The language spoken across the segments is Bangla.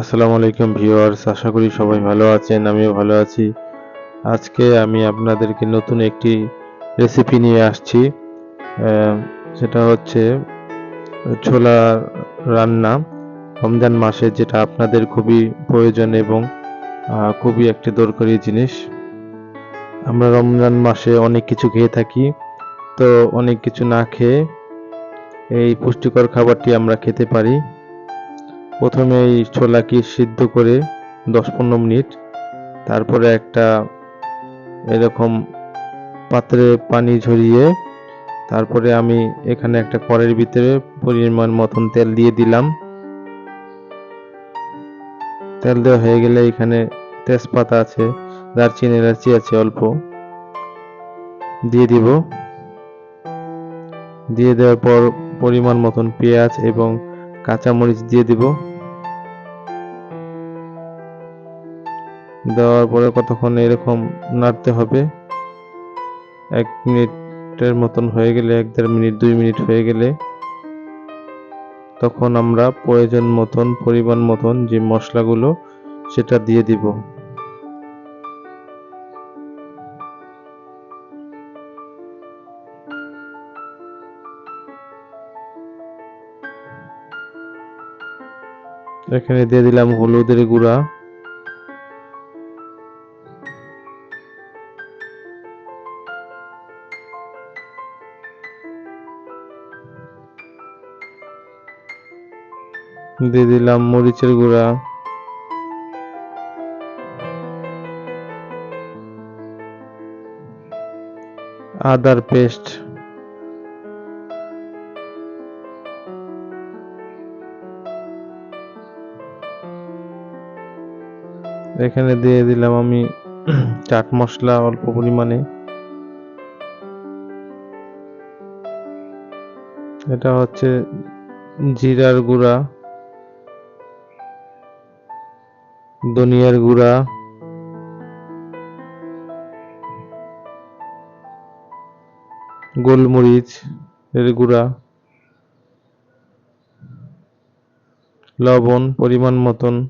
আসসালামু আলাইকুম ভিউয়ার্স, আশা করি সবাই ভালো আছেন, আমিও ভালো আছি। আজকে আমি আপনাদেরকে নতুন একটি রেসিপি নিয়ে আসছি সেটা হচ্ছে ছোলা রান্না, রমজান মাসে যেটা আপনাদের খুবই প্রয়োজন এবং খুবই একটি দরকারি জিনিস। আমরা রমজান মাসে অনেক কিছু খেয়ে থাকি, তো অনেক কিছু না খেয়ে এই পুষ্টিকর খাবারটি আমরা খেতে পারি। প্রথমে এই ছোলাকে সিদ্ধ করে দশ পনেরো মিনিট, তারপরে একটা এরকম পাত্রে পানি ঝরিয়ে, তারপরে আমি এখানে একটা কড়াইয়ের ভিতরে পরিমাণ মতন তেল দিয়ে দিলাম। তেল দেওয়া হয়ে গেলে এখানে তেজপাতা আছে, দারচিনি, এলাচি আছে অল্প। দিয়ে দিব। দিয়ে দেওয়ার পর পরিমাণ মতন পেঁয়াজ এবং কাঁচামরিচ দিয়ে দিব। দেওয়ার পরে কতক্ষণ এরকম নাড়তে হবে? এক মিনিটের মতন হয়ে গেলে, এক দেড় মিনিট, দুই মিনিট হয়ে গেলে, তখন আমরা প্রয়োজন মতন, পরিমাণ মতন যে মশলাগুলো, সেটা দিয়ে দিব। এখানে দিয়ে দিলাম হলুদের গুঁড়া। দিয়ে দিলাম মরিচের গুঁড়া। আদার পেস্ট। এখানে দিয়ে দিলাম আমি চাট মশলা অল্প পরিমাণে। এটা হচ্ছে জিরার গুঁড়া। ধনিয়ার গুঁড়া। গোলমরিচ এর গুঁড়া। লবণ পরিমাণ মতন।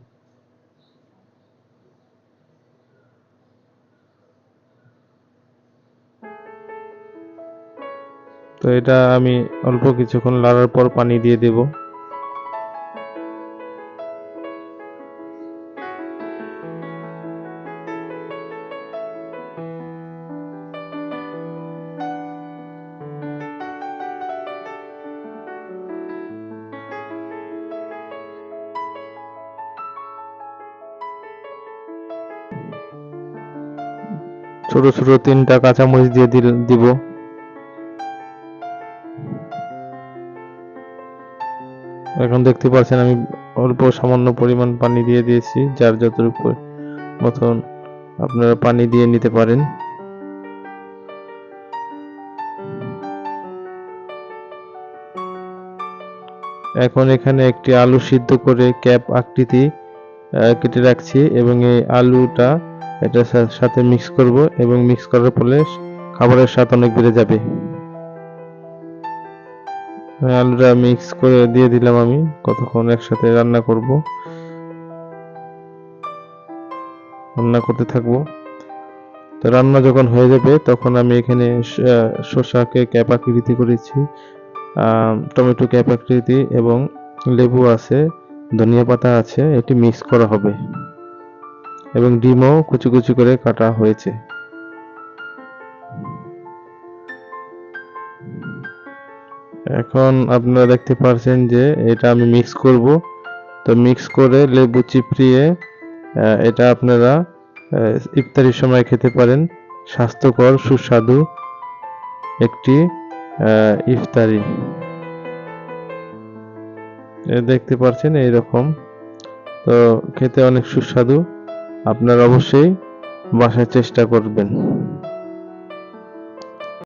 তো এটা আমি অল্প কিছুক্ষণ লাড়ার পর পানি দিয়ে দেব। ছোট ছোট তিনটা কাঁচামরিচ দিয়ে দিব। এখন দেখতে পাচ্ছেন আমি অল্প সামান্য পরিমাণ পানি দিয়ে দিয়েছি, যার যতটুকু মতন আপনারা পানি দিয়ে নিতে পারেন। এখন এখানে একটি আলু সিদ্ধ করে ক্যাপ আকৃতি কেটে রাখছি এবং এই আলুটা এটার সাথে মিক্স করব এবং মিক্স করার ফলে খাবারের স্বাদ অনেক বেড়ে যাবে। আলুটা মিক্স করে দিয়ে দিলাম আমি, কতক্ষণ একসাথে রান্না করব। রান্না করতে থাকব। তো রান্না যখন হয়ে যাবে, তখন আমি এখানে শসাকে ক্যাপ আকৃতি করেছি টমেটো ক্যাপ আকৃতি এবং লেবু আছে, ধনিয়া পাতা আছে, এটি মিক্স করা হবে। এবং ডিমও কুচি কুচি করে কাটা হয়েছে। এখন আপনারা দেখতে পাচ্ছেন যে এটা আমি মিক্স করব। তো মিক্স করে লেবু চিপড়িয়ে এটা আপনারা ইফতারির সময় খেতে পারেন। স্বাস্থ্যকর, সুস্বাদু একটি ইফতারি। দেখতে পাচ্ছেন এইরকম। তো খেতে অনেক সুস্বাদু। আপনারা অবশ্যই বাসায় চেষ্টা করবেন।